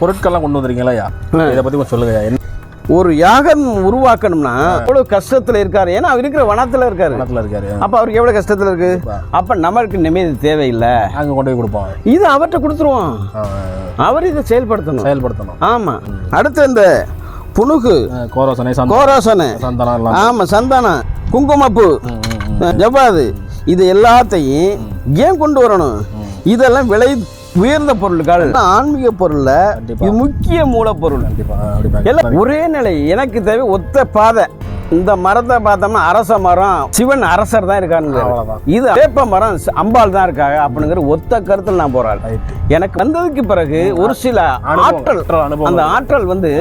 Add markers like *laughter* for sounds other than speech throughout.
பொருட்கள்லாம் கொண்டு வந்துருக்கீங்களா இதை பற்றி கொஞ்சம் சொல்லுங்க என்ன ஒரு யாகம் உருவாக்கணும்னா எவ்வளவு கஷ்டத்துல இருக்காரு? ஏன்னா அவர் இருக்கிற வனத்துல இருக்காரு. பணத்தில் இருக்காரு. அப்ப அவருக்கு எவ்வளவு கஷ்டத்துல இருக்கு? அப்ப நம்மளுக்கு நிம்மதி தேவையில்லை. அங்கே கொண்டு போய் கொடுப்போம். இது அவர்கிட்ட கொடுத்துருவோம். அவர் இதை செயல்படுத்தணும். செயல்படுத்தணும். ஆமா. அடுத்து இந்த புனுகு. ஆ, கோரோசனை கோராசனை. சந்தனம் ஆமா சந்தானம். குங்குமப்பூ. ஜவ்வாது. இது எல்லாத்தையும் ஏன் கொண்டு வரணும்? இதெல்லாம் விலை உயர்ந்த பொருட்கள் ஆன்மீக பொருள்ல முக்கிய மூலப்பொருள். எல்லாம் ஒரே நிலை. எனக்கு தேவை ஒத்த பாதை. இந்த மரத்தை பார்த்தோம்னா அரச மரம் சிவன் அரசர் தான் இருக்காருங்க. இது வேப்ப மரம் அம்பாள் தான் இருக்காங்க அப்படிங்கிற ஒத்த கருத்தில் நான் போறாள். எனக்கு வந்ததுக்கு பிறகு ஒரு சில ஆற்றல். அந்த ஆற்றல் வந்து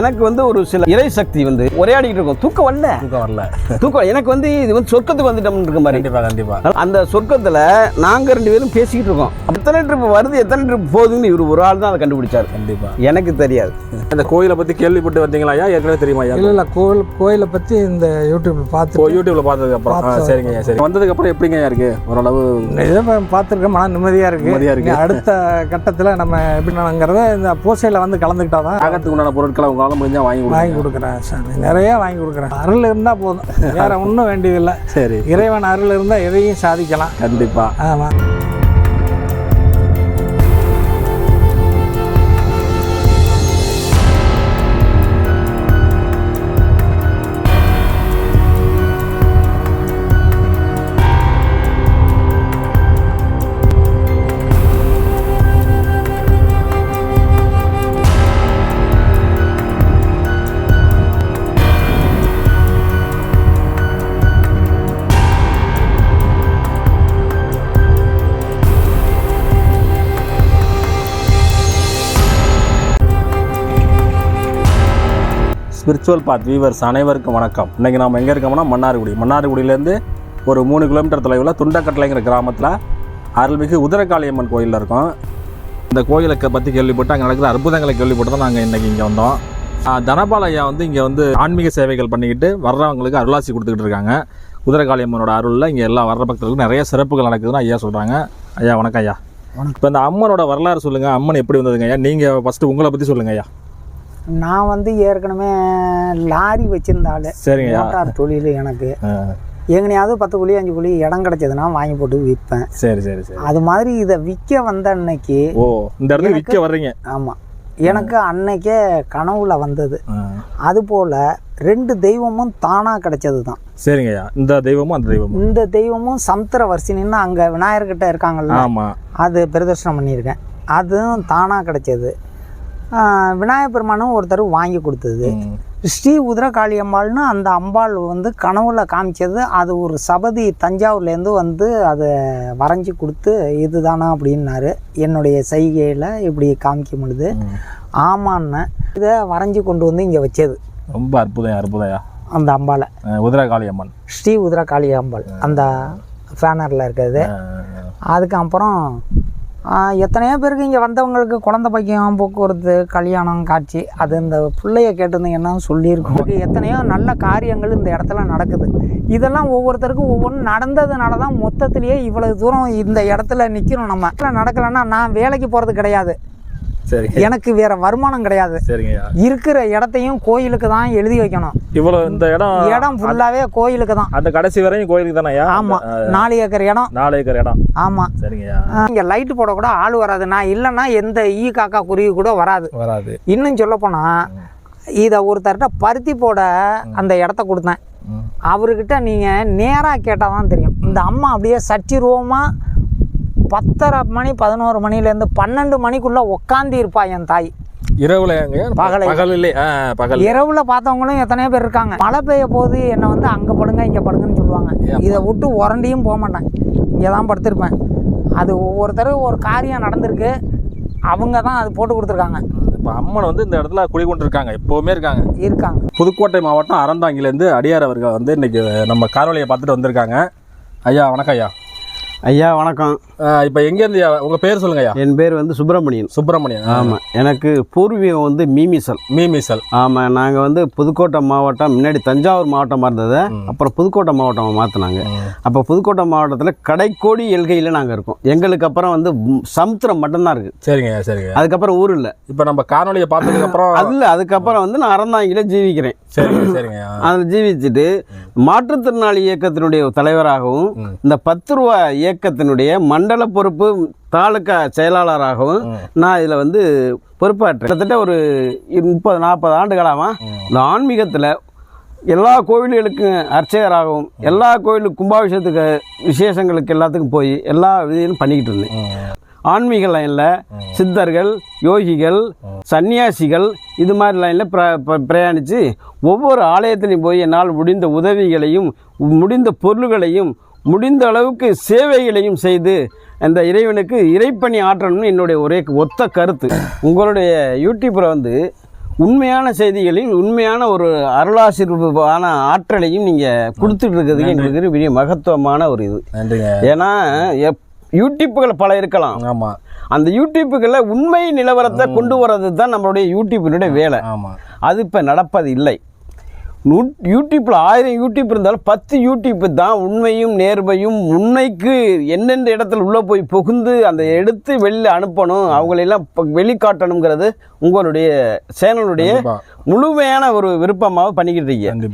எனக்கு வந்து ஒரு சில இறை சக்தி வந்து உரையாடிக்கிட்டு இருக்கும். தூக்கம் வரல. தூக்கம் வரல. தூக்கம் எனக்கு வந்து இது வந்து சொர்க்கத்துக்கு வந்துட்டோம்னு இருக்க மாதிரி. கண்டிப்பா கண்டிப்பா. அந்த சொர்க்கத்துல நாங்க ரெண்டு பேரும் பேசிக்கிட்டு இருக்கோம். எத்தனை ட்ரிப் வருது எத்தனை ட்ரிப் போகுதுன்னு இவர் ஒரு ஆள் தான் அதை கண்டுபிடிச்சாரு. கண்டிப்பா. எனக்கு தெரியாது. இந்த கோயிலை பத்தி கேள்விப்பட்டு வந்தீங்களா? ஐயா ஏற்கனவே தெரியுமா? இல்லை இல்லை கோவில் கோயிலை பற்றி இந்த யூடியூப்ல இப்போ பார்த்து யூடியூப்ல பார்த்ததுக்கு அப்புறம். சரிங்க சரி. வந்ததுக்கு அப்புறம் எப்படிங்க இருக்கு? ஓரளவு இதை பார்த்துருக்கேன் மன நிம்மதியாக இருக்கு. நிம்மதியா இருக்கு. இனி அடுத்த கட்டத்தில் நம்ம எப்படி நாங்கிறத இந்த பூசையில் வந்து கலந்துக்கிட்டா தான் யாகத்துக்கு உண்டான பொருட்களை உங்களால முடிஞ்சா வாங்கி வாங்கி கொடுக்குறேன் சாமி நிறைய வாங்கி கொடுக்குறேன். அருள் இருந்தால் போதும். வேற ஒன்றும் வேண்டியதில்லை. சரி. இறைவன் அருள் இருந்தால் எதையும் சாதிக்கலாம். கண்டிப்பா. ஆமாம் ஸ்பிரிச்சுவல் பாத் வீவர்ஸ் அனைவருக்கும் வணக்கம். இன்னைக்கு நாம் எங்கே இருக்கோம்னா மன்னார்குடி. மன்னார்குடியிலேருந்து ஒரு மூணு கிலோமீட்டர் தொலைவில் துண்டக்கட்டளைங்கிற கிராமத்தில் அருள்மிகு உதிரகாளியம்மன் கோயிலில் இருக்கோம். இந்த கோயிலுக்கு பற்றி கேள்விப்பட்டு அங்கே நடக்கிற அற்புதங்களை கேள்விப்பட்டு தான் நாங்கள் இன்றைக்கி இங்கே வந்தோம். தனபால் ஐயா வந்து இங்கே வந்து ஆன்மீக சேவைகள் பண்ணிக்கிட்டு வர்றவங்களுக்கு அருளாசி கொடுத்துக்கிட்டு இருக்காங்க. உதிரகாளியம்மனோட அருளில் இங்கே எல்லா வர்ற பக்தர்களுக்கும் நிறைய சிறப்புகள் நடக்குதுன்னு ஐயா சொல்கிறாங்க ஐயா வணக்கம் ஐயா. இப்போ இந்த அம்மனோட வரலாறு சொல்லுங்கள் அம்மன் எப்படி வந்ததுங்க ஐயா? நீங்கள் ஃபஸ்ட்டு உங்களை பற்றி சொல்லுங்கள் ஐயா. நான் வந்து ஏற்கனவே லாரி வச்சிருந்த ஆளு சரிங்க. மோட்டார் தொழில் எனக்கு. எங்கனையாவது பத்து குழி அஞ்சு குழி இடம் கிடைச்சதுன்னா வாங்கி போட்டு விற்பேன். சரி சரி சரி. அது மாதிரி இதை விற்க வந்த அன்னைக்கு ஓ இந்த இடத்துல விற்க வர்றீங்க. ஆமாம் எனக்கு அன்னைக்கே கனவுல வந்தது. ஆ, அதுபோல் ரெண்டு தெய்வமும் தானாக கிடைச்சது தான் சரிங்க ஐயா இந்த தெய்வமும் அந்த தெய்வமும். இந்த தெய்வமும் சமுத்திர வரிசைன்னு அங்கே விநாயகர்கிட்ட இருக்காங்கல்ல அது பிரதர்ஷனம் பண்ணியிருக்கேன். அதுவும் தானாக கிடைச்சது. ஆஹ் விநாயகர் பெருமானும் ஒருத்தர் வாங்கி கொடுத்தது. ஸ்ரீ உதிரகாளி அம்பாள்னு அந்த அம்பாள் வந்து கனவுல காமிச்சது. அது ஒரு சபதி தஞ்சாவூர்லேருந்து வந்து அதை வரைஞ்சி கொடுத்து இதுதானா அப்படின்னாரு. என்னுடைய செய்கையில் இப்படி காமிக்கும் பொழுது ம். ஆமான்னு இதை வரைஞ்சி கொண்டு வந்து இங்கே வச்சது. ரொம்ப அற்புதம் அற்புதம் அந்த அம்பாளை. ஐயா உதிரகாளி அம்மன் ஸ்ரீ உதிரகாளி அம்பாள் அந்த பேனரில் இருக்கிறது. அதுக்கப்புறம் எத்தனையோ பேருக்கு இங்கே வந்தவங்களுக்கு குழந்த பைக்கியம் போக்குவரத்து கல்யாணம் காட்சி. அது இந்த பிள்ளைய கேட்டிருந்தீங்கன்னா சொல்லியிருக்கோம். எத்தனையோ நல்ல காரியங்கள் இந்த இடத்துல நடக்குது. இதெல்லாம் ஒவ்வொருத்தருக்கும் ஒவ்வொன்றும் நடந்ததுனால தான் மொத்தத்திலேயே இவ்வளவு தூரம் இந்த இடத்துல நிற்கிறோம் நம்ம. இடத்துல நடக்கலைன்னா நான் வேலைக்கு போகிறது கிடையாது. எனக்கு வேற வருமானம் கிடையாது. இருக்கிற இடத்தையும் கோயிலுக்கு தான் எழுதி வைக்கணும். இவ்வளவு இந்த இடம் இடம் ஃபுல்லாகவே கோயிலுக்கு தான். அந்த கடைசி வரையும் கோயிலுக்கு தானே ஆமாம் நாலு ஏக்கர் இடம். நாலு ஏக்கர் இடம். ஆமாம் சரிங்க. ஐயா இங்கே லைட்டு போட கூட ஆள் வராது. நான் இல்லைன்னா எந்த ஈ காக்கா குருவி கூட வராது. வராது. இன்னும் சொல்லப்போனால் இதை ஒருத்தர்கிட்ட பருத்தி போட அந்த இடத்த கொடுத்தேன். அவர்கிட்ட நீங்கள் நேராக கேட்டால் தான் தெரியும். இந்த அம்மா அப்படியே சச்சிருவமாக பத்தரை மணி பதினோரு மணிலேருந்து பன்னெண்டு மணிக்குள்ளே உட்காந்து இருப்பா என் தாய். இரவுல பகலை. பகலிலே பகல். இரவுல பார்த்தவங்களும் எத்தனையோ பேர் இருக்காங்க. மழை பெய்ய போது என்னை வந்து அங்கே படுங்க இங்கே படுங்கன்னு சொல்லுவாங்க. இதை விட்டு உரண்டியும் போக மாட்டேன் இங்கே தான் படுத்திருப்பேன். அது ஒவ்வொருத்தரும் ஒரு காரியம் நடந்திருக்கு. அவங்க தான் அது போட்டு கொடுத்துருக்காங்க. இப்போ அம்மன் வந்து இந்த இடத்துல குடிகொண்டு இருக்காங்க எப்பவுமே இருக்காங்க. இருக்காங்க. புதுக்கோட்டை மாவட்டம் அறந்தாங்கிலேருந்து அடியார் அவர்கள் வந்து இன்னைக்கு நம்ம காரொலியை பார்த்துட்டு வந்திருக்காங்க. ஐயா வணக்கம் ஐயா. ஐயா வணக்கம். இப்போ எங்கேருந்து உங்கள் பேர் சொல்லுங்க ஐயா. என் பேர் வந்து சுப்பிரமணியன். சுப்பிரமணியன். ஆமாம் எனக்கு பூர்வீகம் வந்து மீமிசல். மீமிசல். ஆமாம் நாங்கள் வந்து புதுக்கோட்டை மாவட்டம் முன்னாடி தஞ்சாவூர் மாவட்டமாக இருந்தது. அப்புறம் புதுக்கோட்டை மாவட்டம் மாற்றினாங்க அப்போ புதுக்கோட்டை மாவட்டத்தில் கடைக்கோடி எல்கையில் நாங்கள் இருக்கோம். எங்களுக்கு அப்புறம் வந்து சமுத்திரம் மட்டும்தான் இருக்குது சரிங்க சரிங்க அதுக்கப்புறம் ஊர் இல்லை. இப்போ நம்ம காணொலியை பார்த்ததுக்கு அப்புறம் அதில் அதுக்கப்புறம் வந்து நான் அறந்தாங்கில ஜீவிக்கிறேன். சரிங்க சரிங்க அதில் ஜீவிச்சுட்டு மாற்றுத்திறனாளி இயக்கத்தினுடைய தலைவராகவும் இந்த பத்து ரூபா இயக்கத்தினுடைய மண்டல பொறுப்பு தாலுக்கா செயலாளராகவும் நான் இதில் வந்து பொறுப்பாற்றேன் கிட்டத்தட்ட ஒரு முப்பது நாற்பது ஆண்டு காலமாக இந்த ஆன்மீகத்தில் எல்லா கோவில்களுக்கும் அர்ச்சகராகவும் எல்லா கோவிலுக்கு கும்பாபிஷேகத்துக்கு விசேஷங்களுக்கு எல்லாத்துக்கும் போய் எல்லா இதையும் பண்ணிக்கிட்டு இருந்தேன். ஆன்மீக லைனில் சித்தர்கள் யோகிகள் சன்னியாசிகள் இது மாதிரி லைனில் பிரயாணித்து ஒவ்வொரு ஆலயத்திலையும் போய் என்னால் முடிந்த உதவிகளையும் முடிந்த பொருள்களையும் முடிந்த அளவுக்கு சேவைகளையும் செய்து அந்த இறைவனுக்கு இறைப்பணி ஆற்றணும்னு என்னுடைய ஒரே ஒத்த கருத்து. உங்களுடைய யூடியூப்பில் வந்து உண்மையான செய்திகளையும் உண்மையான ஒரு அருளாசிர்வான ஆற்றலையும் நீங்கள் கொடுத்துட்டு இருக்கிறதுக்கு எங்களுக்கு பெரிய மகத்துவமான ஒரு இது. ஏன்னா எப்- யூடியூப்புகள் பல இருக்கலாம். ஆமாம் அந்த யூடியூப்புகளில் உண்மை நிலவரத்தை கொண்டு வர்றது தான் நம்மளுடைய யூடியூப்பினுடைய வேலை. ஆமாம் அது இப்போ நடப்பது இல்லை. நூ- யூடியூப்பில் ஆயிரம் யூடியூப் இருந்தாலும் பத்து யூடியூப் தான் உண்மையும் நேர்மையும் உண்மைக்கு எந்தெந்த இடத்துல உள்ளே போய் புகுந்து அந்த எடுத்து வெளியில் அனுப்பணும் அவங்களெல்லாம் வெளிக்காட்டணுங்கிறது உங்களுடைய சேனலுடைய. முழுமையான ஒரு விருப்பமாக பண்ணிக்கிட்டு இருக்கீங்க.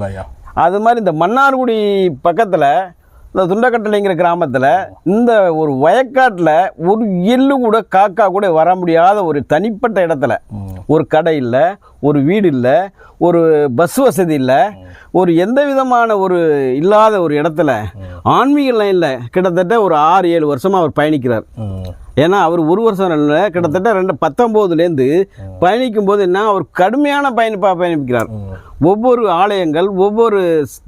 அது மாதிரி இந்த மன்னார்குடி பக்கத்தில் இந்த துண்டக்கட்டளைங்கிற கிராமத்தில் இந்த ஒரு வயக்காட்டில் ஒரு எள்ளு கூட காக்கா கூட வர முடியாத ஒரு தனிப்பட்ட இடத்துல. ஒரு கடை இல்லை ஒரு வீடு இல்லை ஒரு பஸ் வசதி இல்லை. ஒரு எந்த விதமான ஒரு இல்லாத ஒரு இடத்துல ஆன்மீக லைனில் கிட்டத்தட்ட ஒரு ஆறு ஏழு வருஷமாக அவர் பயணிக்கிறார். ஏன்னா அவர் ஒரு வருஷம் இல்லை கிட்டத்தட்ட ரெண்டு பத்தொம்போதுலேருந்து பயணிக்கும் போது என்ன அவர் கடுமையான பயணிப்பாக பயணிக்கிறார். ஒவ்வொரு ஆலயங்கள் ஒவ்வொரு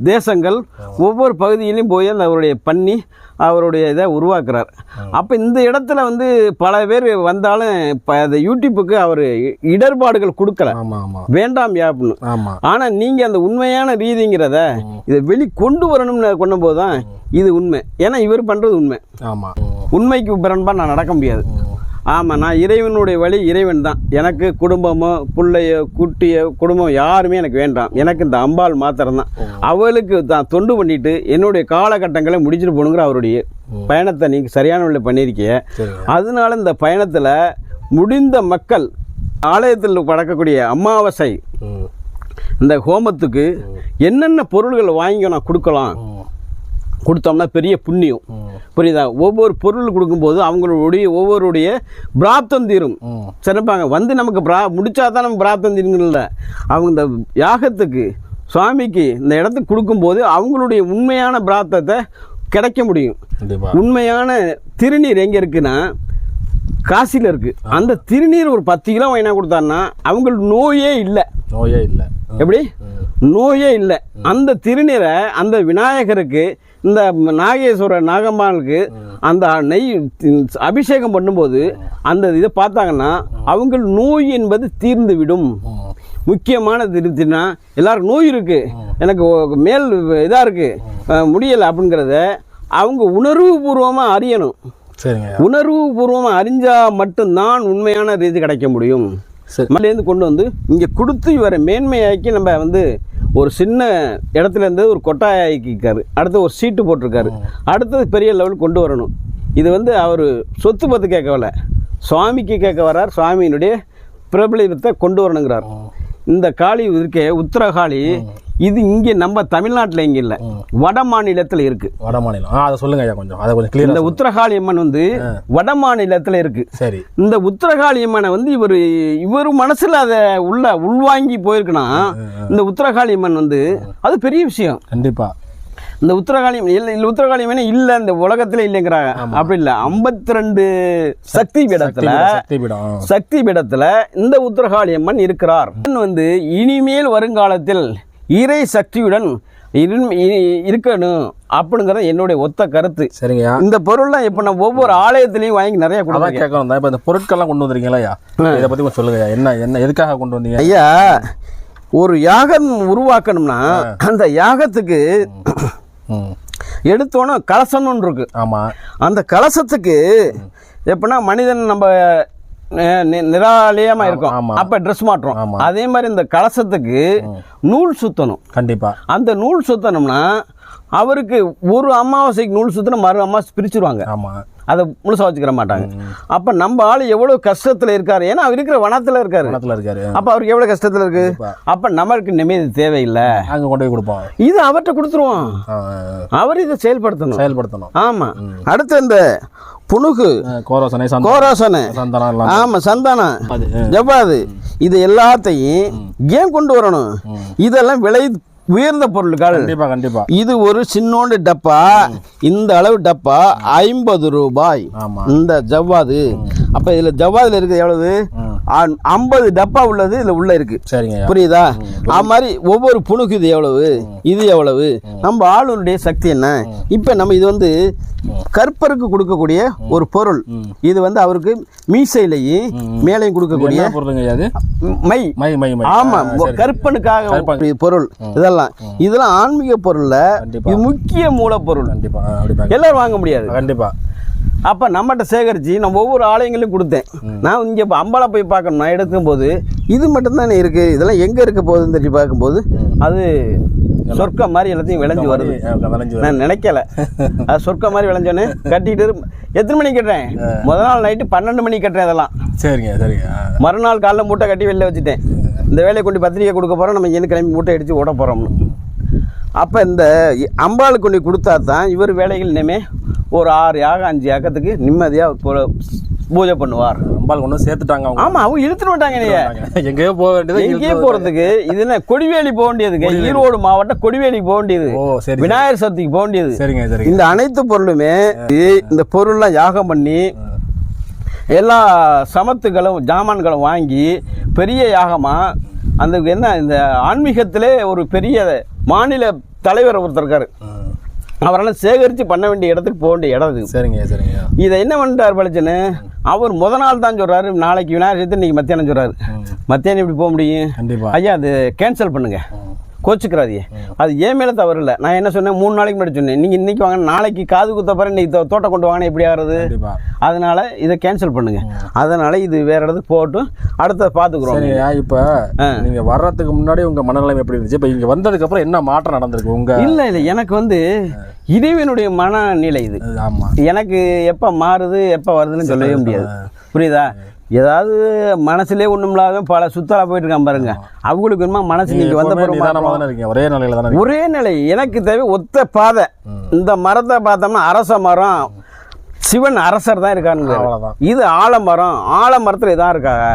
தேசங்கள் ஒவ்வொரு பகுதியிலையும் போய் அந்த அவருடைய பண்ணி அவருடைய இதை உருவாக்குறார். அப்போ இந்த இடத்துல வந்து பல பேர் வந்தாலும் இப்போ அந்த யூடியூப்புக்கு அவர் இடர்பாடுகள் கொடுக்கல. வேண்டாம் யாப்னு ஆனால் நீங்கள் அந்த உண்மையான ரீதிங்கிறத இதை வெளி கொண்டு வரணும்னு கொண்டு போது தான் இது உண்மை. ஏன்னா இவர் பண்ணுறது உண்மை. ஆமாம் உண்மைக்கு பிறன்பா நான் நடக்க முடியாது. ஆமாம் நான் இறைவனுடைய வழி இறைவன் தான் எனக்கு குடும்பமோ பிள்ளையோ குட்டியோ குடும்பம் யாருமே எனக்கு வேண்டாம். எனக்கு இந்த அம்பாள் மாத்திரம் தான் அவளுக்கு தான் தொண்டு பண்ணிட்டு என்னுடைய காலகட்டங்களை முடிச்சுட்டு போகணுங்கிற அவருடைய பயணத்தை நீங்கள் சரியான வழியில் பண்ணியிருக்கீங்க அதனால இந்த பயணத்தில் முடிந்த மக்கள் ஆலயத்தில் படக்கக்கூடிய அமாவாசை இந்த ஹோமத்துக்கு என்னென்ன பொருள்கள் வாங்கி நான் கொடுக்கலாம். கொடுத்தோம்னா பெரிய புண்ணியம். புரியுதா? ஒவ்வொரு பொருள் கொடுக்கும்போது அவங்களுடைய ஒவ்வொருடைய பிராப்தம் தீரும். சிறப்பாங்க. வந்து நமக்கு பிரா முடிச்சா தான் நம்ம பிராப்தம் தீருங்கல்ல அவங்க இந்த யாகத்துக்கு சுவாமிக்கு இந்த இடத்துக்கு கொடுக்கும்போது அவங்களுடைய உண்மையான பிராப்தத்தை கிடைக்க முடியும். உண்மையான திருநீர் எங்கே இருக்குன்னா காசியில் இருக்குது அந்த திருநீர் ஒரு பத்து கிலோ வாங்கினா கொடுத்தாருன்னா அவங்களுக்கு நோயே இல்லை. நோயே இல்லை. எப்படி? நோயே இல்லை. அந்த திருநீரை அந்த விநாயகருக்கு இந்த நாகேஸ்வரர் நாகம்மாளுக்கு அந்த நெய் அபிஷேகம் பண்ணும்போது அந்த இதை பார்த்தாங்கன்னா அவங்க நோய் என்பது தீர்ந்து விடும் முக்கியமான திருத்தினா எல்லாருக்கும் நோய் இருக்கு. எனக்கு மேல் இதாக இருக்கு. அஹ், முடியலை அப்படிங்கிறத அவங்க உணர்வு பூர்வமாக அறியணும். சரிங்க. உணர்வு பூர்வமாக அறிஞ்சால் மட்டும்தான் உண்மையான ரீதி கிடைக்க முடியும். சரி. மலையிலேருந்து கொண்டு வந்து இங்கே கொடுத்து இவரை மேன்மையாக்கி நம்ம வந்து ஒரு சின்ன இடத்துல இருந்து ஒரு கொட்டாயாக்கிக்காரு அடுத்து ஒரு சீட்டு போட்டிருக்காரு. அடுத்தது பெரிய லெவல் கொண்டு வரணும். இது வந்து அவர் சொத்து பத்து கேட்க வரல. சுவாமிக்கு கேட்க வரார் சுவாமியினுடைய பிரபலத்தை கொண்டு வரணுங்கிறார். இந்த காளி இருக்கே உத்தரகாளி இது இங்கே நம்ம தமிழ்நாட்டில் இங்கே இல்லை. வட மாநிலத்தில் இருக்குது வட மாநிலம். அதை சொல்லுங்க ஐயா கொஞ்சம். அதை கொஞ்சம் இந்த உத்தரகாளி அம்மன் வந்து வட மாநிலத்தில் இருக்கு. சரி. இந்த உத்தரகாளி அம்மனை வந்து இவர் இவர் மனசுல அதை உள்ள உள்வாங்கி போயிருக்குன்னா இந்த உத்தரகாளி அம்மன் வந்து அது பெரிய விஷயம். கண்டிப்பா. இந்த உத்தரகாளி அம்மன் இல்லை இல்லை உத்தரகாளி அம்மனே இல்லை இந்த உலகத்துல இல்லைங்கிறாங்க. அப்படி இல்லை. ஐம்பத்தி ரெண்டு சக்தி பீடத்துல சக்தி பீடத்துல இந்த உத்தரகாளி அம்மன் இருக்கிறார். வந்து இனிமேல் வருங்காலத்தில் இறை சக்தியுடன் இருக்கணும் அப்படிங்கிறது என்னுடைய ஒத்த கருத்து. சரிங்கய்யா இந்த பொருள்லாம் இப்போ நம்ம ஒவ்வொரு ஆலயத்திலையும் வாங்கி நிறைய கொடுக்குறேன் கேட்கணும் தான் இப்போ இந்த பொருட்கள்லாம் கொண்டு வந்திருக்கீங்களா ஐயா? இதை பற்றி கொஞ்சம் சொல்லுங்க என்ன என்ன எதுக்காக கொண்டு வந்தீங்க? ஐயா ஒரு யாகம் உருவாக்கணும்னா அந்த யாகத்துக்கு எடுத்தோன்னே கலசம்னு ஒன்று இருக்கு. ஆமா. அந்த கலசத்துக்கு எப்படின்னா மனிதன் நம்ம நிராலயமா இருக்கும். அப்ப ட்ரெஸ் ஆமா. அதே மாதிரி இந்த கலசத்துக்கு நூல் சுத்தணும். கண்டிப்பா. அந்த நூல் சுத்தணும்னா அவருக்கு ஒரு அமாவாசைக்கு நூல் சுத்தினா மறு அமாவாசை பிரிச்சுருவாங்க. ஆமா. அதை முழுசா வச்சுக்கிற மாட்டாங்க. அப்ப நம்ம ஆள் எவ்வளவு கஷ்டத்துல இருக்காரு? ஏன்னா அவர் இருக்கிற வனத்துல இருக்காரு. பணத்துல இருக்காரு. அப்ப அவருக்கு எவ்வளவு கஷ்டத்துல இருக்கு. அப்ப நம்மளுக்கு நிம்மதி தேவையில்லை. அங்க கொண்டு போய் கொடுப்போம். இது அவர்கிட்ட கொடுத்துருவோம். அவர் இதை செயல்படுத்தணும். செயல்படுத்தணும். ஆமா. அடுத்து இந்த புணுகு. கோரோசனை கோராசனை. சந்தனம் எல்லாம். ஆமா சந்தானம். ஜவ்வாது. இது எல்லாத்தையும் ஏன் கொண்டு வரணும்? இதெல்லாம் விலை உயர்ந்த பொருட்கள் கண்டிப்பா கண்டிப்பா. இது ஒரு சின்னோண்டு டப்பா. இந்த அளவு டப்பா ஐம்பது ரூபாய். இந்த ஜவ்வாது. அப்ப இதுல ஜவ்வாதுல இருக்குது எவ்வளவு. ஐம்பது டப்பா உள்ளது இதுல உள்ள இருக்கு. சரிங்க. புரியுதா? அது மாதிரி ஒவ்வொரு புணுக்கு இது எவ்வளவு? இது எவ்வளவு? நம்ம ஆளுடைய சக்தி என்ன? இப்ப நம்ம இது வந்து கற்பருக்கு கொடுக்கக்கூடிய ஒரு பொருள். இது வந்து அவருக்கு மீசையிலையும் மேலையும் கொடுக்கக்கூடிய மை. ஆமா. கற்பனுக்காக பொருள். இதெல்லாம். இதெல்லாம் ஆன்மீக பொருள்ல முக்கிய மூலப்பொருள். எல்லாரும் வாங்க முடியாது. கண்டிப்பா. அப்ப நம்மகிட்ட சேகரிச்சு நம்ம ஒவ்வொரு ஆலயங்களையும் கொடுத்தேன். நான் இங்க இப்ப அம்பாலை போய் பார்க்கணும். நான் எடுக்கும்போது இது மட்டும்தானே இருக்கு? இதெல்லாம் எங்க இருக்க போகுதுன்னு தெரிஞ்சு பார்க்கும்போது அது சொர்க்கம் மாதிரி எல்லாத்தையும் விளைஞ்சு வருது. நான் நினைக்கல. *laughs* அது சொர்க்கம் மாதிரி விளைஞ்சோன்னு கட்டிட்டு எத்தனை மணிக்கு கட்டுறேன்? முதல் நாள் நைட்டு பன்னெண்டு மணிக்கு கட்டுறேன் இதெல்லாம் சரிங்க சரிங்க. மறுநாள் காலைல மூட்டை கட்டி வெளில வச்சுட்டேன். இந்த வேலையை கொண்டு பத்திரிக்கை கொடுக்க போகிறோம் நம்ம இங்கேருந்து கிளம்பி மூட்டை அடித்து ஓட போகிறோம்னு அப்போ இந்த அம்பாளுக்கு கொண்டு கொடுத்தா தான் இவர் வேலைகள் இனிமே ஒரு ஆறு யாக அஞ்சு யாக்கத்துக்கு நிம்மதியாக பூஜை பண்ணுவார். அம்பாள் கொண்டு சேர்த்துட்டாங்க அவங்க. ஆமாம் அவங்க இழுத்துட்டு நீங்க எங்கேயோ போக வேண்டியது எங்கேயே போகிறதுக்கு இது என்ன கொடிவேலி போக வேண்டியதுங்க. ஈரோடு மாவட்டம் கொடிவேலி போக வேண்டியது. ஓ சரி விநாயகர் சதுர்த்திக்கு போக வேண்டியது. சரிங்க சரிங்க. இந்த அனைத்து பொருளுமே இந்த பொருள்லாம் யாகம் பண்ணி எல்லா சமத்துகளும் ஜாமான்களும் வாங்கி பெரிய யாகமாக அந்த என்ன இந்த ஆன்மீகத்திலே ஒரு பெரிய மாநில தலைவர் ஒருத்தர் இருக்காரு. ம். அவரெல்லாம் சேகரித்து பண்ண வேண்டிய இடத்துக்கு போக வேண்டிய இடம் இது. சரிங்க சரிங்க. இதை என்ன பண்ணிட்டார் பளிச்சுன்னு அவர் முத நாள் தான் சொல்றாரு நாளைக்கு விநாயகர் சதுர்த்தி இன்னைக்கு மத்தியானம் சொல்றாரு. மத்தியானம் இப்படி போக முடியும்? கண்டிப்பா. ஐயா அது கேன்சல் பண்ணுங்க. கோச்சுக்கிறாதியே அது ஏன் மேலே தவறு இல்லை. நான் என்ன சொன்னேன்? மூணு நாளைக்கு முன்னாடி சொன்னேன். நீங்கள் இன்னைக்கு வாங்க நாளைக்கு காது குத்த பிறகு இன்னைக்கு தோட்டம் கொண்டு வாங்கினா எப்படி ஆகிறது? அதனால இதை கேன்சல் பண்ணுங்க. அதனால இது வேற இடத்துக்கு போகட்டும். அடுத்தது பார்த்துக்குறோம். இப்ப நீங்க வர்றதுக்கு முன்னாடி உங்க மனநிலைமை எப்படி இருந்துச்சு? இப்ப இங்க வந்ததுக்கு அப்புறம் என்ன மாற்றம் நடந்திருக்கு உங்க இல்லை இல்லை. எனக்கு வந்து இறைவனுடைய மனநிலை இது. இது ஆமா. எனக்கு எப்போ மாறுது எப்போ வருதுன்னு சொல்லவே முடியாது. புரியுதா? ஏதாவது மனசுலேயே ஒன்றும் இல்லாத பல சுத்தலா போயிட்டு இருக்கான் பாருங்க அவங்களுக்கு என்னமா மனசு நீங்க நீங்க வந்த பிறகு ஒரே நிலையில ஒரே நிலை. எனக்கு தேவை ஒத்த பாதை. இந்த மரத்தை பார்த்தோம்னா அரச மரம் சிவன் அரசர் தான் இருக்காருங்க. இது ஆலமரம் ஆலமரத்தில் இதான் இருக்காங்க.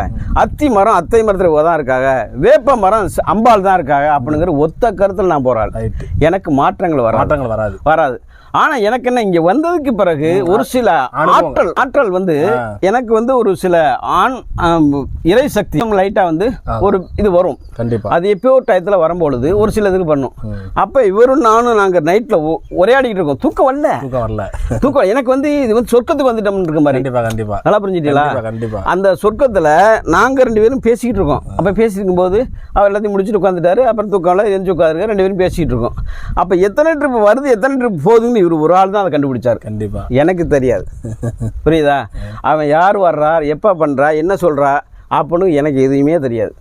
அத்தி மரம் அத்தை மரத்தில் தான் இருக்காங்க. வேப்ப மரம் அம்பாள் தான் இருக்காங்க. அப்படிங்கிற ஒத்த கருத்தில் நான் ரைட் எனக்கு மாற்றங்கள் வராது. மாற்றங்கள் வராது. வராது. ஆனா எனக்கு என்ன இங்க வந்ததுக்கு பிறகு ஒரு சில. ஆற்றல் ஆற்றல் வந்து எனக்கு வந்து ஒரு சில ஆண் இறை சக்தி லைட்டா வந்து ஒரு இது வரும். கண்டிப்பா. அது எப்பயோ ஒரு டயத்துல வரும்பொழுது ஒரு சில இதுக்கு பண்ணும். அப்ப இவரும் நானும் நாங்க நைட்ல உரையாடிக்கிட்டு இருக்கோம். தூக்கம் வரல. தூக்கம் வரல. தூக்கம் எனக்கு வந்து இது வந்து சொர்க்கத்துக்கு வந்துட்டோம்னு இருக்க மாதிரி. கண்டிப்பா கண்டிப்பா. நல்லா புரிஞ்சுட்டீங்களா? கண்டிப்பா அந்த சொர்க்கத்துல நாங்க ரெண்டு பேரும் பேசிக்கிட்டு இருக்கோம். அப்ப பேசிட்டு இருக்கும்போது அவர் எல்லாத்தையும் முடிச்சுட்டு உட்காந்துட்டாரு அப்புறம் தூக்கம்ல எரிஞ்சு உட்காந்துருக்க ரெண்டு பேரும் பேசிக்கிட்டு இருக்கோம். அப்ப எத்தனை ட்ரிப் வருது எத்தனை ட்ரிப் போகுதுன்னு இவர் ஒரு ஆள் தான் அதை கண்டுபிடிச்சாரு. கண்டிப்பா. எனக்கு தெரியாது. புரியுதா? அவன் யார் வர்றார் எப்போ பண்ணுறா என்ன சொல்கிறா அப்படின்னு எனக்கு எதுவுமே தெரியாது.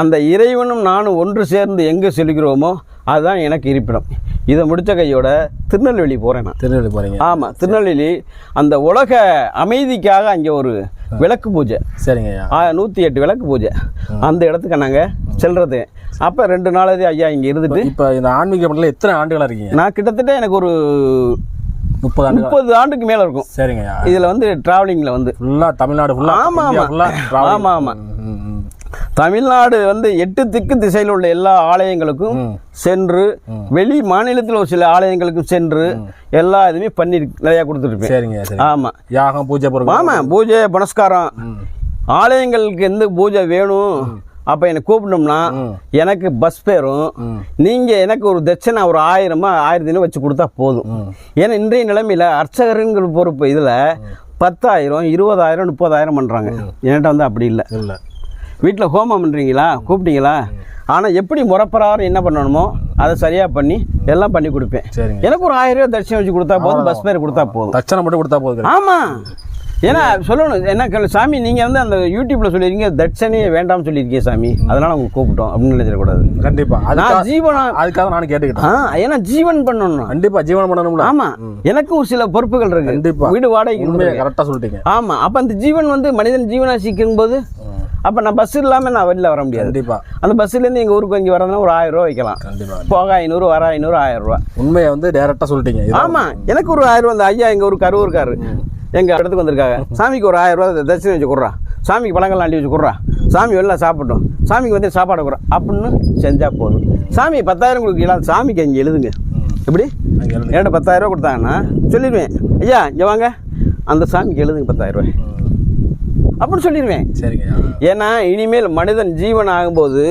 அந்த இறைவனும் நானும் ஒன்று சேர்ந்து எங்கே செல்கிறோமோ அதுதான் எனக்கு இருப்பிடம். இதை முடித்த கையோட திருநெல்வேலி போகிறேன் நான். திருநெல்வேலி போறீங்க. ஆமாம் திருநெல்வேலி அந்த உலக அமைதிக்காக அங்கே ஒரு விளக்கு பூஜை. சரிங்க. நூற்றி எட்டு விளக்கு பூஜை. அந்த இடத்துக்கு நாங்கள் செல்றது. அப்போ ரெண்டு நாளாவது ஐயா இங்கே இருந்துட்டு இப்ப இந்த ஆன்மீக மண்டல எத்தனை ஆண்டுகளா இருக்கீங்க? நான் கிட்டத்தட்ட எனக்கு ஒரு முப்பது முப்பது ஆண்டுக்கு மேலே இருக்கும். சரிங்க. இதில் வந்து ட்ராவலிங்கில் வந்து. ஃபுல்லா தமிழ்நாடு ஃபுல்லா ஆமா, இந்தியா ஆமா. ஃபுல்லா தமிழ்நாடு வந்து எட்டு திக்கு திசையில் உள்ள எல்லா ஆலயங்களுக்கும். சென்று வெளி மாநிலத்தில் ஒரு சில ஆலயங்களுக்கும் சென்று எல்லா இதுவுமே பண்ணி நிறையா கொடுத்துருப்பேன். சரிங்க சரி. ஆமா. யாகம் பூஜை பொருள் ஆமா பூஜை புனஸ்காரம். ஆலயங்களுக்கு எந்த பூஜை வேணும் அப்போ என்னை கூப்பிடணும்னா எனக்கு பஸ் பேரும் நீங்கள் எனக்கு ஒரு தட்சணை ஒரு ஆயிரமா ஆயிரத்தி வச்சு கொடுத்தா போதும். ஏன்னா இன்றைய நிலைமையில் அர்ச்சகருங்கிற பொறுப்பு இதில் பத்தாயிரம் இருபதாயிரம் முப்பதாயிரம் பண்ணுறாங்க என்கிட்ட வந்து அப்படி இல்லை. இல்ல. வீட்டில் ஹோமம் பண்ணுறீங்களா கூப்பிட்டீங்களா? ஆனால் எப்படி முறப்பிரகாரம் என்ன பண்ணணுமோ அதை சரியாக பண்ணி எல்லாம் பண்ணி கொடுப்பேன். எனக்கு ஒரு ஆயிரம் ரூபாய் தட்சணை வச்சு கொடுத்தா போதும் பஸ் பேர் கொடுத்தா போதும். தட்சணை மட்டும் கொடுத்தா போதும். ஆமாம் ஏன்னா சொல்லணும் என்ன சாமி நீங்கள் வந்து அந்த யூடியூப்ல சொல்லியிருக்கீங்க தட்சணையே வேண்டாம்னு சொல்லியிருக்கீங்க சாமி. அதனால உங்களுக்கு கூப்பிட்டோம் அப்படின்னு நினைச்சிடக்கூடாது கண்டிப்பா. நான் அதுக்காக ஜீவனா அதுக்காக நானும் கேட்டுக்கிட்டேன். ஏன்னா ஜீவன் பண்ணணும். கண்டிப்பா ஜீவனம் பண்ணணும்ல. ஆமா. எனக்கும் சில பொறுப்புகள் இருக்கு. கண்டிப்பா. வீடு வாடகைக்கு உண்மையை இருக்கு. கரெக்டா சொல்லிட்டீங்க. ஆமா. அப்ப அந்த ஜீவன் வந்து மனிதன் ஜீவனாசிக்கும் போது அப்ப நான் பஸ் இல்லாம நான் வெளில வர முடியாது. கண்டிப்பா. அந்த பஸ்ல இருந்து எங்க ஊருக்கு இங்க வரதுனா ஒரு ஆயிரம் ரூபாய் வைக்கலாம். போக ஐநூறு வர ஐநூறு ஆயிரம் ரூபாய். உண்மையை வந்து டைரக்டா சொல்லிட்டீங்க. ஆமா. எனக்கு ஒரு ஆயிரம் ரூபாய் அந்த ஐயா எங்க ஊருக்கு கரூருக்காரு எங்க இடத்துக்கு வந்திருக்காங்க. சாமிக்கு ஒரு ஆயிரம் ரூபாய் தட்சணை வச்சு கொடுறா. சாமிக்கு பழங்கள் அண்டி வச்சு கொடுறா. சாமி வெளில சாப்பிட்டோம் சாமிக்கு வந்து சாப்பாடு கொடுறா. அப்படின்னு செஞ்சா போதும். சாமி பத்தாயிரம் கொடுக்கலாம் சாமிக்கு அங்கே எழுதுங்க. எப்படி. என்கிட்ட பத்தாயிரம் ரூபா கொடுத்தாங்கன்னா சொல்லிடுவேன். ஐயா இங்கே வாங்க. அந்த சாமிக்கு எழுதுங்க பத்தாயிரம் ரூபாய். அப்படின்னு சொல்லிடுவேன். சரிங்க ஏன்னா இனிமேல் மனிதன் ஜீவன் ஆகும்போது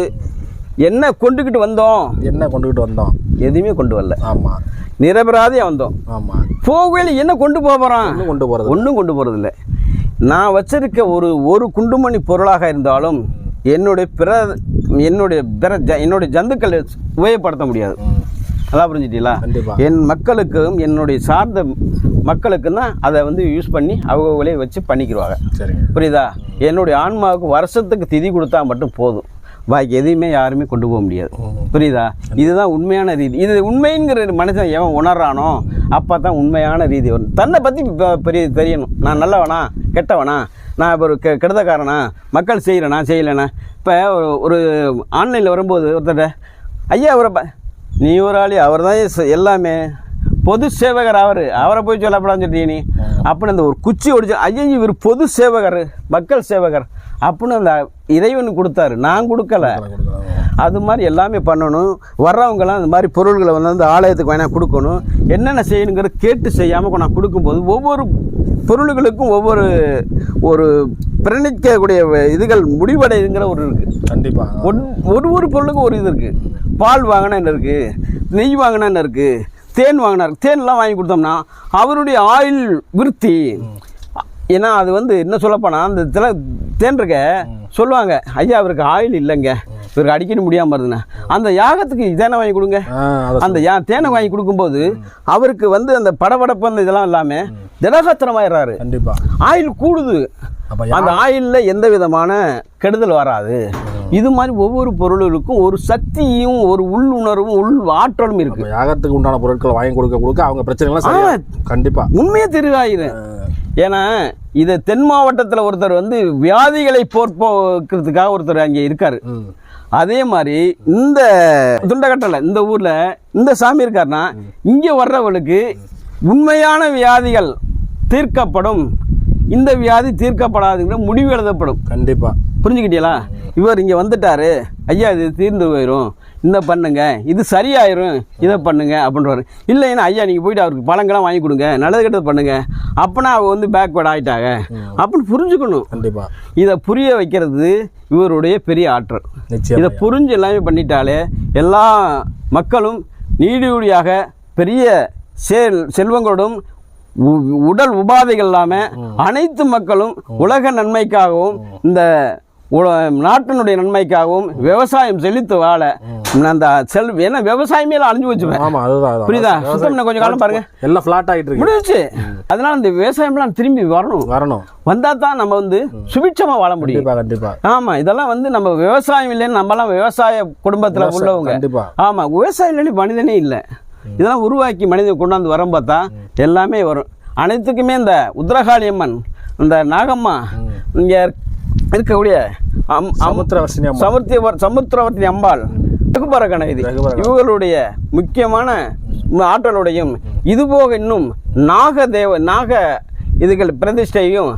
என்ன கொண்டுக்கிட்டு வந்தோம்? என்ன கொண்டுகிட்டு வந்தோம்? எதுவுமே கொண்டு வரல. ஆமா. நிரபராதியாக வந்தோம் ஆமா. போகவேல என்ன கொண்டு போக போகிறான் கொண்டு போறது ஒன்றும் கொண்டு போகிறது இல்லை நான் வச்சிருக்க ஒரு ஒரு குண்டுமணி பொருளாக இருந்தாலும் என்னுடைய பிற என்னுடைய பிற ஜ என்னுடைய ஜந்துக்களை உபயோகப்படுத்த முடியாது. நல்லா புரிஞ்சுட்டீங்களா? என் மக்களுக்கும் என்னுடைய சார்ந்த மக்களுக்கும் தான் அதை வந்து யூஸ் பண்ணி அவங்களே வச்சு பண்ணிக்கிடுவாங்க. புரியுதா? என்னுடைய ஆன்மாவுக்கு வருஷத்துக்கு திதி கொடுத்தா மட்டும் போதும். பாக்கி எதையுமே யாருமே கொண்டு போக முடியாது. புரியுதா? இதுதான் உண்மையான ரீதி. இது உண்மைங்கிற மனுஷன் எவன் உணர்றானோ அப்போ தான் உண்மையான ரீதி வரும். தன்னை பற்றி பெரிய தெரியணும். நான் நல்லவனா? கெட்டவனா? நான் இப்போ ஒரு கெ கெடுதக்காரனா மக்கள் செய்கிறேனா செய்யலைனா? இப்போ ஒரு ஆன்லைனில் வரும்போது ஒருத்தர் ஐயா அவரை ப- நீ ஒரு ஆளி அவர் தான் எல்லாமே. பொது சேவகர் அவர். அவரை போய் சொல்லப்படான்னு சொல்லிட்டீங்க நீ. அப்படின்னு அந்த ஒரு குச்சி ஒடிச்சு ஐயோ இவர் பொது சேவகர். மக்கள் சேவகர். அப்படின்னு அந்த இறைவன் கொடுத்தாரு. நான் கொடுக்கல. அது மாதிரி எல்லாமே பண்ணணும். வர்றவங்கலாம் இந்த மாதிரி பொருள்களை வந்து அந்த ஆலயத்துக்கு வேணால் கொடுக்கணும். என்னென்ன செய்யணுங்கிறத கேட்டு செய்யாமல் நான் கொடுக்கும்போது ஒவ்வொரு பொருள்களுக்கும் ஒவ்வொரு ஒரு பிரணிக்கக்கூடிய இதுகள் முடிவடைதுங்கிற ஒரு இருக்குது கண்டிப்பா. ஒன் ஒரு ஒரு பொருளுக்கும் ஒரு இது இருக்குது பால் வாங்கினா என்ன இருக்குது நெய் வாங்கினா என்ன இருக்குது தேன் வாங்கினா இருக்கு. தேன்லாம் வாங்கி கொடுத்தோம்னா அவருடைய ஆயில் விருத்தி. ஏன்னா அது வந்து என்ன சொல்லப்போனால் அந்த இதில் தேன் இருக்க சொல்லுவாங்க ஐயா அவருக்கு ஆயில் இல்லைங்க. இவருக்கு அடிக்கடி முடியாமல் இருதுண்ணே அந்த யாகத்துக்கு தேனை வாங்கி கொடுங்க. அந்த யா தேனை வாங்கி கொடுக்கும்போது அவருக்கு வந்து அந்த படபடப்பு அந்த இதெல்லாம் இல்லாமல் திடகாத்திரமாயிடுறாரு கண்டிப்பா. ஆயில் கூடுது. அந்த ஆயிலில் எந்த விதமான கெடுதல் வராது. இது மாதிரி ஒவ்வொரு பொருளுக்கும் ஒரு சக்தியும் ஒரு உள்ளுணர்வும் உள் ஆற்றலும் இருக்கு. யாகத்துக்கு உண்டான பொருட்களை வாங்கி கொடுக்க கொடுக்க அவங்க பிரச்சனைலாம் சரியா கண்டிப்பா. உண்மையே தெரிவாயிரும் ஏன்னா இதை தென் மாவட்டத்தில் ஒருத்தர் வந்து வியாதிகளை போர்ப்போக்கிறதுக்காக ஒருத்தர் அங்கே இருக்காரு. அதே மாதிரி இந்த துண்டகட்டல இந்த ஊர்ல இந்த சாமி இருக்காருன்னா இங்க வர்றவளுக்கு உண்மையான வியாதிகள் தீர்க்கப்படும். இந்த வியாதி தீர்க்கப்படாதுங்கிற முடிவு எழுதப்படும். கண்டிப்பா. புரிஞ்சுக்கிட்டீங்களா? இவர் இங்கே வந்துட்டாரு. ஐயா இது தீர்ந்து போயிடும் இந்த பண்ணுங்க இது சரியாயிரும் இதை பண்ணுங்க அப்படின்றாரு. இல்லைன்னா ஐயா நீங்கள் போயிட்டு அவருக்கு பழங்கள்லாம் வாங்கி கொடுங்க நல்லது கெட்டது பண்ணுங்க. அப்போனா அவங்க வந்து பேக்வேர்ட் ஆகிட்டாங்க அப்படின்னு புரிஞ்சுக்கணும். கண்டிப்பா. இதை புரிய வைக்கிறது இவருடைய பெரிய ஆற்றல். இதை புரிஞ்சு எல்லாமே பண்ணிட்டாலே எல்லா மக்களும் நீடியாக பெரிய செல் செல்வங்களோடும் உடல் உபாதைகள் இல்லாமல் அனைத்து மக்களும் உலக நன்மைக்காகவும் இந்த நாட்டினுடைய நன்மைக்காகவும் விவசாயம் செழித்து வாழ அந்த செல் ஏன்னா விவசாயமே அழிஞ்சு அதுதான் அதுதான். புரியுதா? சுத்தம் கொஞ்சம் காலம் பாருங்க. எல்லாம் ஃபிளாட் ஆகிட்டு இருக்கு. முடிஞ்சிச்சு அதனால இந்த விவசாயம்லாம் திரும்பி வரணும். வரணும். வந்தால் தான் நம்ம வந்து சுபிட்சமாக வாழ முடியும். கண்டிப்பா கண்டிப்பா. ஆமா இதெல்லாம் வந்து நம்ம விவசாயம் இல்லைன்னு நம்மலாம் விவசாய குடும்பத்துல உள்ளவங்க. கண்டிப்பா. ஆமா விவசாயம் இல்லைன்னு மனிதனே இல்லை. இதெல்லாம் உருவாக்கி மனிதன் கொண்டாந்து வரும் பார்த்தா எல்லாமே வரும். அனைத்துக்குமே இந்த உத்தரகாளி அம்மன் இந்த நாகம்மா இங்க இருக்கக்கூடிய அம்- அம்- சமுத்திரவர்ஷினி அம்மா. சமுத்திர சமுத்திரவர்த்தினி அம்பாள். ரகுபர கணபதி ரகுபர கணபதி. இவர்களுடைய முக்கியமான ஆற்றலுடையும் இதுபோக இன்னும் நாக தேவ நாக இதுகள் பிரதிஷ்டையும்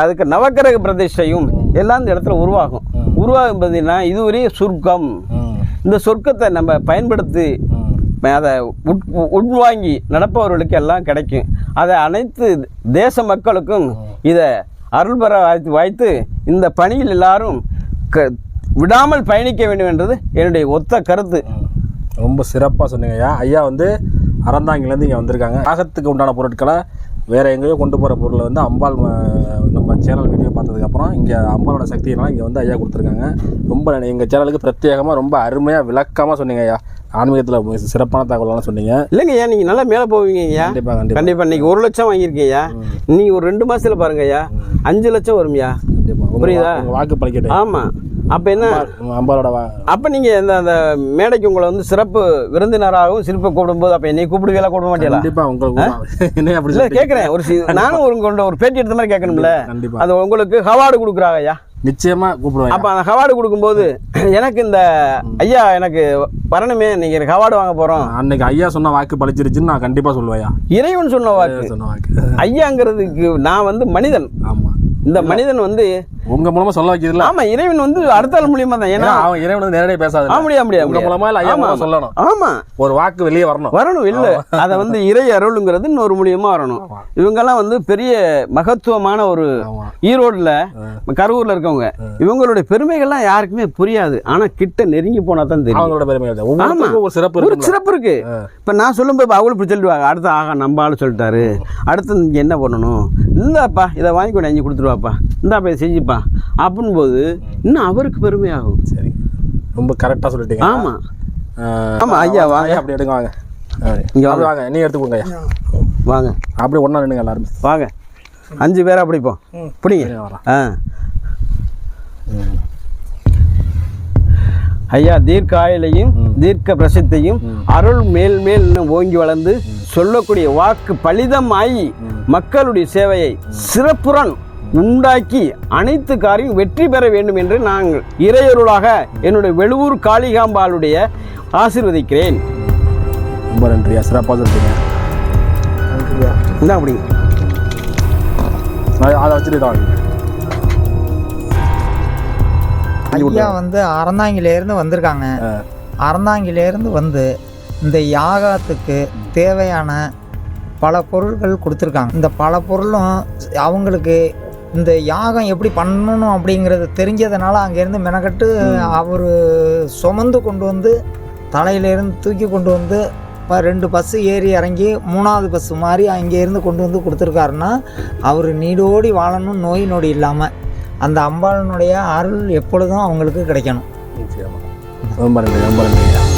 அதுக்கு நவக்கிரக பிரதிஷ்டையும் எல்லாம் இந்த இடத்துல உருவாகும். உருவாகும் பார்த்தீங்கன்னா இதுவரை சொர்க்கம். இந்த சொர்க்கத்தை நம்ம பயன்படுத்தி அதை உட் உள்வாங்கி நடப்பவர்களுக்கு எல்லாம் கிடைக்கும். அதை அனைத்து தேச மக்களுக்கும் இதை அருள் பெற வாய்த்து வாய்த்து இந்த பணியில் எல்லாரும் க விடாமல் பயணிக்க வேண்டும் என்றது என்னுடைய ஒத்த கருத்து. ரொம்ப சிறப்பாக சொன்னீங்க ஐயா. ஐயா வந்து அறந்தாங்கிலேருந்து இங்கே வந்திருக்காங்க. ஆகத்துக்கு உண்டான பொருட்களை வேறு எங்கேயோ கொண்டு போகிற பொருளை வந்து அம்பாள் நம்ம சேனல் வீடியோ பார்த்ததுக்கப்புறம் இங்கே அம்பாலோட சக்தியெல்லாம் இங்கே வந்து ஐயா கொடுத்துருக்காங்க. ரொம்ப எங்கள் சேனலுக்கு பிரத்யேகமாக ரொம்ப அருமையாக விளக்கமாக சொன்னீங்க ஐயா. ஆன்மீகத்தில் சிறப்பான தகவலாம் சொன்னீங்க. இல்லைங்க ஐயா நீங்கள் நல்லா மேலே போவீங்க ஐயா. கண்டிப்பாக கண்டிப்பாக கண்டிப்பாக இன்னைக்கு ஒரு லட்சம் வாங்கியிருக்கீங்க ஐயா. நீங்கள் ஒரு ரெண்டு மாசத்துல பாருங்க ஐயா. அஞ்சு லட்சம் வரும்யா கண்டிப்பாக புரியுதா? வாக்கு பலிக்கட்டை ஆமாம் அப்போ என்ன? அம்பாலோட அப்போ நீங்கள் இந்த அந்த மேடைக்கு உங்களை வந்து சிறப்பு விருந்தினராகவும் சிறப்பு கூப்பிடும்போது அப்போ என்னை கூப்பிடுவீங்களா கூப்பிட மாட்டீங்களா? கண்டிப்பாக உங்களுக்கு என்ன அப்படி இல்லை? கேட்குறேன் ஒரு நானும் ஒரு உங்கள்ட்ட ஒரு பேட்டி எடுத்த மாதிரி கேட்கணும்ல. கண்டிப்பா. அது உங்களுக்கு ஹவார்டு கொடுக்குறாங்க ஐயா. நிச்சயமா கூப்பிடுவேன் அப்போ அந்த ஹவார்டு கொடுக்கும்போது எனக்கு இந்த ஐயா எனக்கு வரணுமே நீங்கள் எனக்கு ஹவார்டு வாங்க போகிறோம் அன்னைக்கு ஐயா சொன்ன வாக்கு பழிச்சிருச்சுன்னு நான் கண்டிப்பா சொல்லுவேன் இறைவன் சொன்ன வாக்கு. சொன்ன வாக்கு. ஐயாங்கிறதுக்கு நான் வந்து மனிதன். ஆமா. இந்த மனிதன் வந்து உங்க மூலமா சொல்ல வைக்கிறதுல ஆமா இறைவன் வந்து அடுத்த ஆள் மூலியமா தான். ஏன்னா அவன் இறைவன் வந்து நேரடியாக பேசாது ஆ, முடியாது, முடியாது, உங்க. மூலமா இல்ல ஐயா மூலமா. சொல்லணும். ஆமா. ஒரு வாக்கு வெளியே வரணும். வரணும் இல்ல. அத வந்து இறை அருளுங்கிறது இன்னொரு மூலியமா வரணும். இவங்கெல்லாம் வந்து பெரிய மகத்துவமான ஒரு ஈரோடுல கரூர்ல இருக்கவங்க. இவங்களுடைய பெருமைகள்லாம் யாருக்குமே புரியாது. ஆனா கிட்ட நெருங்கி போனா தான் தெரியும். அவங்களோட பெருமை ஒரு சிறப்பு ஒரு சிறப்பு இருக்கு. இப்ப நான் சொல்லும்போது அவங்களும் இப்படி சொல்லிடுவாங்க. அடுத்து ஆகா நம்ம ஆளு சொல்லிட்டாரு. அடுத்து என்ன பண்ணணும்? இந்தாப்பா இதை வாங்கி கொண்டு அஞ்சு கொடுத்துருவாப்பா இந்தாப்பா இதை செஞ்சுப்பா. அப்படின் போது இன்னும் அவருக்கு பெருமையாகும். சரி. ரொம்ப கரெக்டா சொல்லிட்டீங்க. ஆமா. ஆஹ், ஆமா, ஐயா, வாங்க. அப்படி எடுங்க வாங்க. இங்க அப்படி வாங்க. நீ எடுத்துக்கோங்க ஐயா. வாங்க. அப்படியே ஒண்ணா நின்னுங்க எல்லாருமே. வாங்க. அஞ்சு பேரா பிடிப்போம். பிடிங்க. ஆ. ஐயா தீர்க்க ஆயுளையும் தீர்க்க பிரசித்தையும் அருள் மேல் மேல் இன்னும் ஓங்கி வளர்ந்து சொல்லக்கூடிய வாக்கு பலிதம் ஆகி மக்களுடைய சேவையை சிறப்புறன் உண்டாக்கி அனைத்து காரியம் வெற்றி பெற வேண்டும் என்று நாங்கள் இறையருளாக என்னுடைய வெளுவூர் காளிகாம்பாளுடைய ஆசீர்வதிக்கிறேன். ரொம்ப நன்றியா சிறப்பா சொல்லிட்டீங்க இந்தா அப்படிங்க நான் அதை வச்சுட்டு. ஐயா வந்து அறந்தாங்கிலேருந்து வந்திருக்காங்க. அறந்தாங்கிலேருந்து வந்து இந்த யாகத்துக்கு தேவையான பல பொருட்கள் கொடுத்துருக்காங்க. இந்த பல பொருளும் அவங்களுக்கு இந்த யாகம் எப்படி பண்ணணும் அப்படிங்கிறது தெரிஞ்சதுனால அங்கேருந்து மெனக்கட்டு அவர் சுமந்து கொண்டு வந்து தலையிலேருந்து தூக்கி கொண்டு வந்து இப்போ ரெண்டு பஸ்ஸு ஏறி இறங்கி மூணாவது பஸ்ஸு மாதிரி அங்கேருந்து கொண்டு வந்து கொடுத்துருக்காருன்னா அவர் நீடோடி வாழணும் நோய் நொடி இல்லாமல் அந்த அம்பாளனுடைய அருள் எப்பொழுதும் அவங்களுக்கு கிடைக்கணும். ரொம்ப நன்றி ரொம்ப நன்றியா